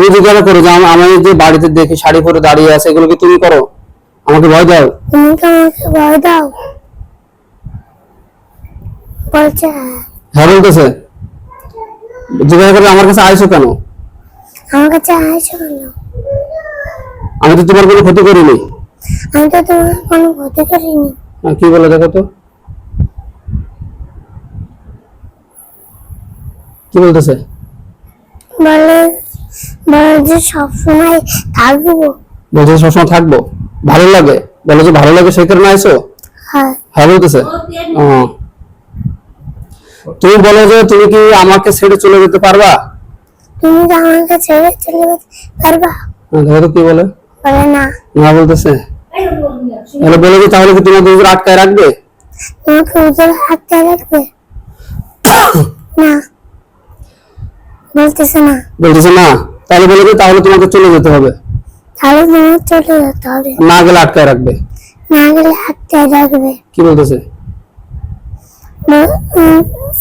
তুমি জিজ্ঞাসা করো যে আম- আমি যে বাড়িতে দেখে শাড়ি পরে দাঁড়িয়ে আছে এগুলো কি তুমি করো? আমাকে ভয় দাও। তুমি কি আমাকে ভয় দাও? বলছে হ্যাঁ। হ্যাঁ বলতেছে। জিজ্ঞাসা করে আমার কাছে কেন? আমার কাছে কেন? আমি তো তোমার কোনো ক্ষতি করিনি। আমি তো তোমার কোনো ক্ষতি করিনি। হ্যাঁ, কি বলে দেখো তো। কি বলতেছে? বলে বলে যে সবসময় থাকব। বলছে সবসময় থাকব। ভালো লাগে? বলে যে ভালো লাগে সেই কারণে আইসো হ্যাঁ। হ্যাঁ বলতেছে। তুমি বলো যে তুমি কি আমাকে ছেড়ে চলে যেতে পারবা? তুমি তো আমাকে ছেড়ে চলে যেতে পারবা। হ্যাঁ, দেখো কি বলে। বলে না। না বলতেছে। তাহলে বলে যে তাহলে কি তোমার দুজন আটকায় রাখবে? তোমাকে উজল হাতে রাখবে? না। বলতেছে না। বলতেছে না? তাহলে বলে যে তাহলে তোমাকে চলে যেতে হবে। তাহলে তোমার চলে যেতে হবে। না গেলে আটকায় রাখবে। না গেলে হাতে রাখবে। কি বলতেছে?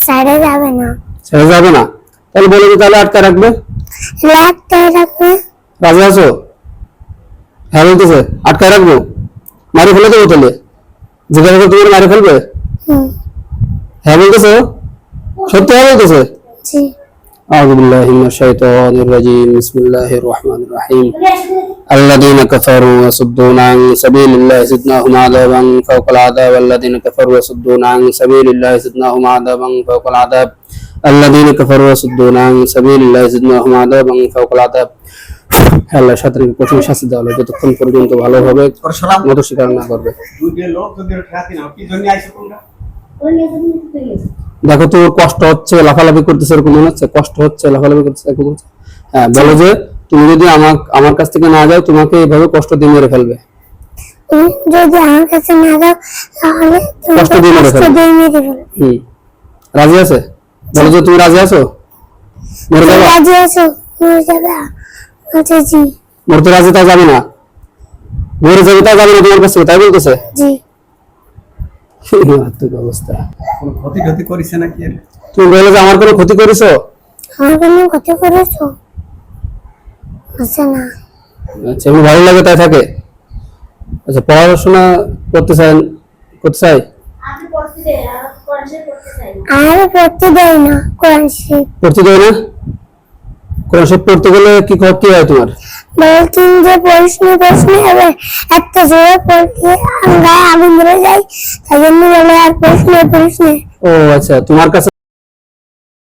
সাইডে যাবে না। ছেড়ে যাবে না। তাহলে বলে যে তাহলে আটকায় রাখবে। হাতে রাখবে। রাজি আছো? হ্যাঁ বলতেছে আটকায় রাখব? মারি ফেলে দেবো তাহলে? জিজ্ঞাসা করে তুমি মারি ফেলবে? হ্যাঁ বলতেছে? সত্যি হ্যাঁ বলতেছে? জি। أعوذ بالله من الشيطان الرجيم بسم الله الرحمن الرحيم الذين كفروا ويصدون عن سبيل الله زدناهم عذابا فوق العذاب الذين كفروا ويصدون عن سبيل الله زدناهم عذابا فوق العذاب الذين كفروا ويصدون عن سبيل الله زدناهم عذابا فوق العذاب আল্লাহ সাঁতারের কঠিন শাস্তি দেওয়া হলো যতক্ষণ পর্যন্ত ভালোভাবে ওর সরাব মতো স্বীকার না করবে দেখো তো কষ্ট হচ্ছে লাফালাফি করতেছে এরকম মনে হচ্ছে? কষ্ট হচ্ছে লাফালাফি করতেছে এরকম হচ্ছে? হ্যাঁ বলো যে তুমি যদি আমার আমার কাছ থেকে না যাও তোমাকে এইভাবে কষ্ট দিয়ে মেরে ফেলবে। যদি আমার কাছে না যাও তাহলে কষ্ট দিয়ে মেরে ফেলবে। হুম। রাজি আছে? বলো যে তুমি রাজি আছো? মরে যাবা? রাজি আছো? মরে যাবে। বলছে জি। মরতে রাজি তা যাবে না। মরে যাবে তা যাবে না তোমার কাছে তাই বলতেছে? জি। অবস্থা। কোনো ক্ষতি ক্ষতি করিছে নাকি? তুমি বলে যে আমার কোনো ক্ষতি করেছ? আমার কোনো ক্ষতি করেছ? না। আচ্ছা ভালো লাগে তাই থাকে? আচ্ছা পড়াশোনা করতে চাই করতে চাই আর পড়তে দেয় না কোরআন শরীফ পড়তে দেয় না? কোরআন শরীফ পড়তে গেলে কি খ- কি হয় তোমার? বলছেন যে প্রশ্ন প্রশ্ন হবে এত জোরে পড়তে গায়ে আগুন ধরে যায় তাই জন্য বলে আর প্রশ্ন প্রশ্ন ও আচ্ছা তোমার কাছে